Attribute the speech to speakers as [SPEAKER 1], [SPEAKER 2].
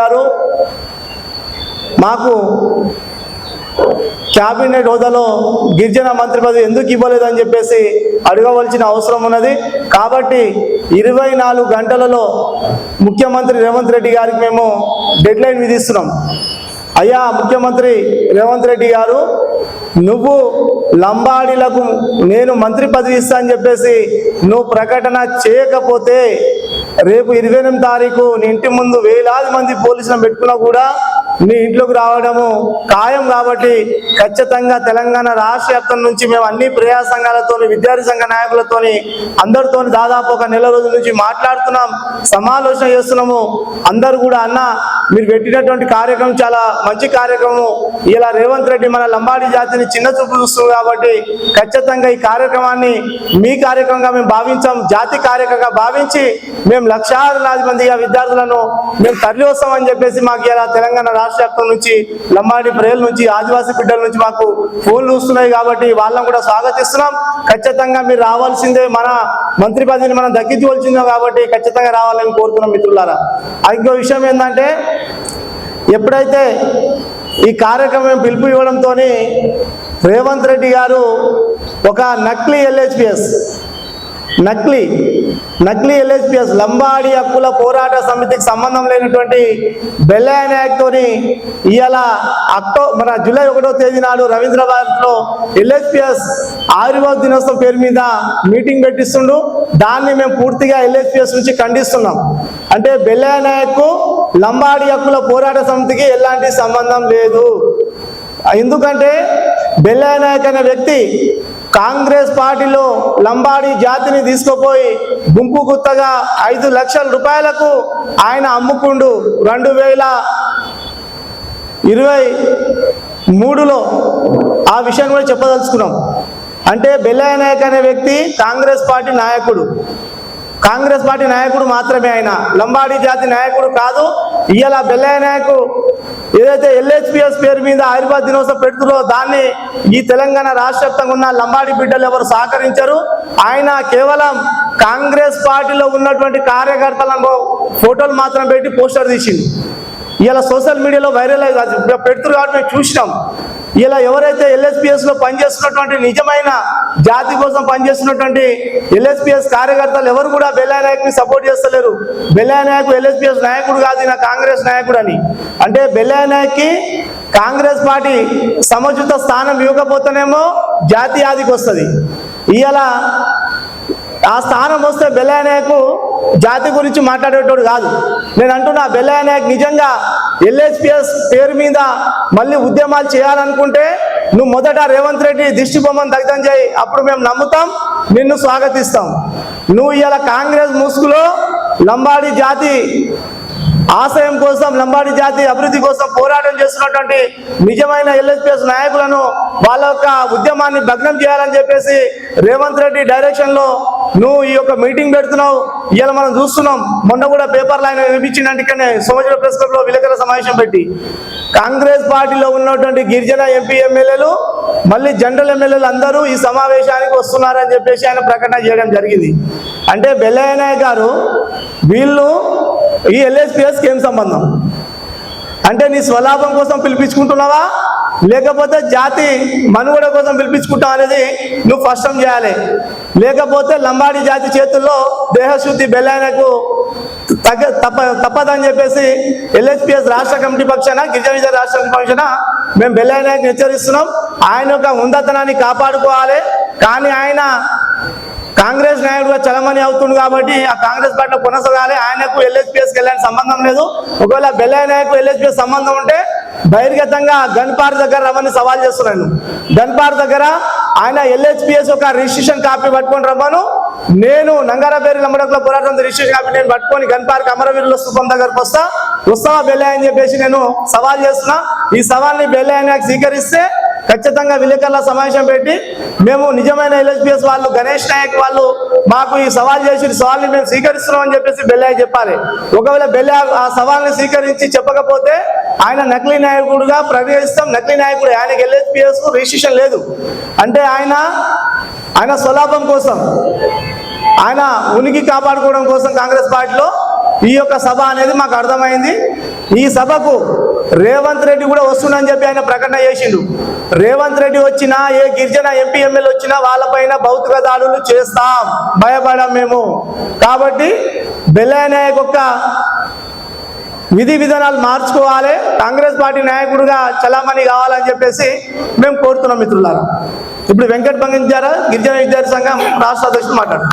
[SPEAKER 1] గారు మాకు క్యాబినెట్ హోదాలో గిరిజన మంత్రి పదవి ఎందుకు ఇవ్వలేదని చెప్పేసి అడగవలసిన అవసరం ఉన్నది. కాబట్టి ఇరవై నాలుగు గంటలలో ముఖ్యమంత్రి రేవంత్ రెడ్డి గారికి మేము డెడ్ లైన్ విధిస్తున్నాం. అయ్యా ముఖ్యమంత్రి రేవంత్ రెడ్డి గారు నువ్వు లంబాడీలకు నేను మంత్రి పదవి ఇస్తా అని చెప్పేసి నువ్వు ప్రకటన చేయకపోతే రేపు ఇరవై ఎనిమిది తారీఖు నీ ఇంటి ముందు వేలాది మంది పోలీసులను పెట్టుకున్నా కూడా మీ ఇంట్లోకి రావడము ఖాయం కాబట్టి ఖచ్చితంగా తెలంగాణ రాష్ట్ర వ్యాప్తం నుంచి మేము అన్ని ప్రజా సంఘాలతో విద్యార్థి సంఘ నాయకులతోని అందరితో దాదాపు ఒక నెల రోజుల నుంచి మాట్లాడుతున్నాం సమాలోచన చేస్తున్నాము. అందరు కూడా అన్న మీరు పెట్టినటువంటి కార్యక్రమం చాలా మంచి కార్యక్రమం ఇలా రేవంత్ రెడ్డి మన లంబాడి జాతిని చిన్న చూపు చూస్తుంది కాబట్టి ఖచ్చితంగా ఈ కార్యక్రమాన్ని మీ కార్యక్రమంగా మేము భావించాం. జాతి కార్యక్రమంగా భావించి మేము లక్షలాది మందిగా విద్యార్థులను మేము తరలి వస్తామని చెప్పేసి మాకు ఇలా తెలంగాణ రాష్ట్ర నుంచి లంబాడి ప్రజల నుంచి ఆదివాసీ బిడ్డల నుంచి మాకు ఫోన్లు వస్తున్నాయి కాబట్టి వాళ్ళని కూడా స్వాగతిస్తున్నాం. ఖచ్చితంగా మీరు రావాల్సిందే మన మంత్రి పదవిని మనం దక్కించవలసిందే కాబట్టి ఖచ్చితంగా రావాలని కోరుతున్నాం మిత్రులారా. ఇంకో విషయం ఏంటంటే ఎప్పుడైతే ఈ కార్యక్రమం పిలుపు ఇవ్వడంతో రేవంత్ రెడ్డి గారు ఒక నకిలీ ఎల్హెచ్పిఎస్ నకిలీ నకిలీ ఎల్ఎస్పిఎస్ లంబాడి హక్కుల పోరాట సమితికి సంబంధం లేనటువంటి బెల్లయాన్ యాక్ట్తోని ఇవాళ అక్టో మన జూలై ఒకటో తేదీ నాడు రవీంద్రభారత్లో ఎల్ఎస్పిఎస్ ఆయుర్వేద దినోత్సవం పేరు మీద మీటింగ్ పెట్టిస్తుండు. దాన్ని మేము పూర్తిగా ఎల్ఎస్పిఎస్ నుంచి ఖండిస్తున్నాం. అంటే బెల్లాయ నాయక్కు లంబాడి హక్కుల పోరాట సమితికి ఎలాంటి సంబంధం లేదు. ఎందుకంటే బెల్లాయ నాయక్ అనే వ్యక్తి కాంగ్రెస్ పార్టీలో లంబాడి జాతిని తీసుకుపోయి గుంపు గుత్తగా ఐదు లక్షల రూపాయలకు ఆయన అమ్ముకుండు రెండు వేల ఇరవై మూడులో ఆ విషయాన్ని కూడా చెప్పదలుచుకున్నాం. అంటే బెల్లయ్య నాయక్ అనే వ్యక్తి కాంగ్రెస్ పార్టీ నాయకుడు. కాంగ్రెస్ పార్టీ నాయకుడు మాత్రమే ఆయన. లంబాడి జాతి నాయకుడు కాదు. ఇయ్యాల బెల్లయ్య నాయకు ఏదైతే ఎల్హెచ్పిఎస్ పేరు మీద హైదరాబాద్ దినోత్సవం పెడుతుందో దాన్ని ఈ తెలంగాణ రాష్ట్ర ఉన్న లంబాడి బిడ్డలు ఎవరు సహకరించరు. ఆయన కేవలం కాంగ్రెస్ పార్టీలో ఉన్నటువంటి కార్యకర్తలను ఫోటోలు మాత్రం పెట్టి పోస్టర్ తీసింది ఇలా సోషల్ మీడియాలో వైరల్ అయి కాబట్టి మేము చూసినాం. ఇలా ఎవరైతే ఎల్ఎస్పిఎస్లో పనిచేస్తున్నటువంటి నిజమైన జాతి కోసం పనిచేస్తున్నటువంటి ఎల్ఎస్పిఎస్ కార్యకర్తలు ఎవరు కూడా బెల్లా నాయకుని సపోర్ట్ చేస్తలేరు. బెల్లా నాయకు ఎల్ఎస్పిఎస్ నాయకుడు కాదు ఈయన కాంగ్రెస్ నాయకుడు అని అంటే బెల్లా నాయక్కి కాంగ్రెస్ పార్టీ సముచిత స్థానం ఇవ్వకపోతేనేమో జాతీయాదికి వస్తుంది. ఇవాళ ఆ స్థానం వస్తే బెల్లాయనాయకు జాతి గురించి మాట్లాడేటోడు కాదు. నేను అంటున్నా బెల్లాయనాయక్ నిజంగా ఎల్ఎస్పిఎస్ పేరు మీద మళ్ళీ ఉద్యమాలు చేయాలనుకుంటే నువ్వు మొదట రేవంత్ రెడ్డి దిష్టి బొమ్మను దగ్ధం చేయి. అప్పుడు మేము నమ్ముతాం నిన్ను స్వాగతిస్తాం. నువ్వు ఇలా కాంగ్రెస్ ముసుగులో లంబాడి జాతి ఆశయం కోసం లంబాడి జాతి అభివృద్ధి కోసం పోరాటం చేస్తున్నటువంటి నిజమైన ఎల్ఎస్పిఎస్ నాయకులను వాళ్ళ యొక్క ఉద్యమాన్ని భగ్నం చేయాలని చెప్పేసి రేవంత్ రెడ్డి డైరెక్షన్లో నువ్వు ఈ యొక్క మీటింగ్ పెడుతున్నావు. ఇలా మనం చూస్తున్నాం. మొన్న కూడా పేపర్లు ఆయన వినిపించిందంటే ఇక్కడనే సోమజుల ప్రెస్ క్లబ్లో విలేకరుల సమావేశం పెట్టి. కాంగ్రెస్ పార్టీలో ఉన్నటువంటి గిరిజన ఎంపీ ఎమ్మెల్యేలు మళ్ళీ జనరల్ ఎమ్మెల్యేలు అందరూ ఈ సమావేశానికి వస్తున్నారని చెప్పేసి ఆయన ప్రకటన చేయడం జరిగింది. అంటే బెల్లయ్య గారు వీళ్ళు ఈ ఎల్ఎస్పిఎస్కి ఏం సంబంధం? అంటే నీ స్వలాభం కోసం పిలిపించుకుంటున్నావా? లేకపోతే జాతి మనుగడ కోసం పిలిపించుకుంటాం అనేది నువ్వు స్పష్టం చేయాలి. లేకపోతే లంబాడి జాతి చేతుల్లో దేహశుద్ధి బెల్లాయనకు తగ్గ తప్ప తప్పదని చెప్పేసి ఎల్ఎస్పిఎస్ రాష్ట్ర కమిటీ పక్షాన గిరిజన రాష్ట్ర కమిటీ పక్షాన మేము బెల్లాయనకు హెచ్చరిస్తున్నాం. ఆయన యొక్క ఉందతనాన్ని కాపాడుకోవాలి. కానీ ఆయన కాంగ్రెస్ నాయకుడుగా చలమణి అవుతుంది కాబట్టి ఆ కాంగ్రెస్ పార్టీలో కొనసాగాలి. ఆయనకు ఎల్ఎస్పీఎస్కి వెళ్ళాలని సంబంధం లేదు. ఒకవేళ బెల్లాయ నాయకు ఎల్ఎస్పిఎస్ సంబంధం ఉంటే బహిర్గతంగా గన్పార్ దగ్గర రమ్మని సవాల్ చేస్తున్నాను. గన్పార్ దగ్గర ఆయన ఎల్హెచ్పిఎస్ ఒక రిజిస్ట్రేషన్ కాపీ పట్టుకొని రమ్మను. నేను నంగారపేరు నమ్మడంలో పోరాటం రిజిస్ట్రేషన్ కాపీ నేను పట్టుకొని గన్పార్క్ అమరవీరుల స్థూపం దగ్గరకు వస్తా. వస్తావా బెల్లయ్య అని చెప్పేసి నేను సవాల్ చేస్తున్నా. ఈ సవాల్ని బెల్లయ్య స్వీకరిస్తే ఖచ్చితంగా విలేకరుల సమావేశం పెట్టి మేము నిజమైన ఎల్ఎస్పిఎస్ వాళ్ళు గణేష్ నాయక్ వాళ్ళు మాకు ఈ సవాల్ చేసి సవాల్ని మేము స్వీకరిస్తున్నాం అని చెప్పేసి బెల్లయ్య చెప్పాలి. ఒకవేళ బెల్లయ్య ఆ సవాల్ని స్వీకరించి చెప్పకపోతే ఆయన నకిలీ నాయకుడుగా ప్రవేశిస్తాం. నకిలీ నాయకుడు ఆయనకి ఎల్ఎస్పిఎస్ రిజిస్ట్రేషన్ లేదు. అంటే ఆయన ఆయన స్వలాభం కోసం ఆయన ఉనికి కాపాడుకోవడం కోసం కాంగ్రెస్ పార్టీలో ఈ యొక్క సభ అనేది మాకు అర్థమైంది. ఈ సభకు రేవంత్ రెడ్డి కూడా వస్తుండని చెప్పి ఆయన ప్రకటన చేసిండు. రేవంత్ రెడ్డి వచ్చినా ఏ గిరిజన ఎంపీ ఎమ్మెల్యే వచ్చినా వాళ్ళపైన భౌతిక దాడులు చేస్తాం. భయపడం మేము. కాబట్టి బెల్లయ్య నాయక్ యొక్క విధి విధానాలు మార్చుకోవాలి. కాంగ్రెస్ పార్టీ నాయకుడిగా చలామణి కావాలని చెప్పేసి మేము కోరుతున్నాం మిత్రులారా. ఇప్పుడు వెంకట్ బంగించారా? గిరిజన విద్యార్థి సంఘం రాష్ట్ర అధ్యక్షుడు మాట్లాడు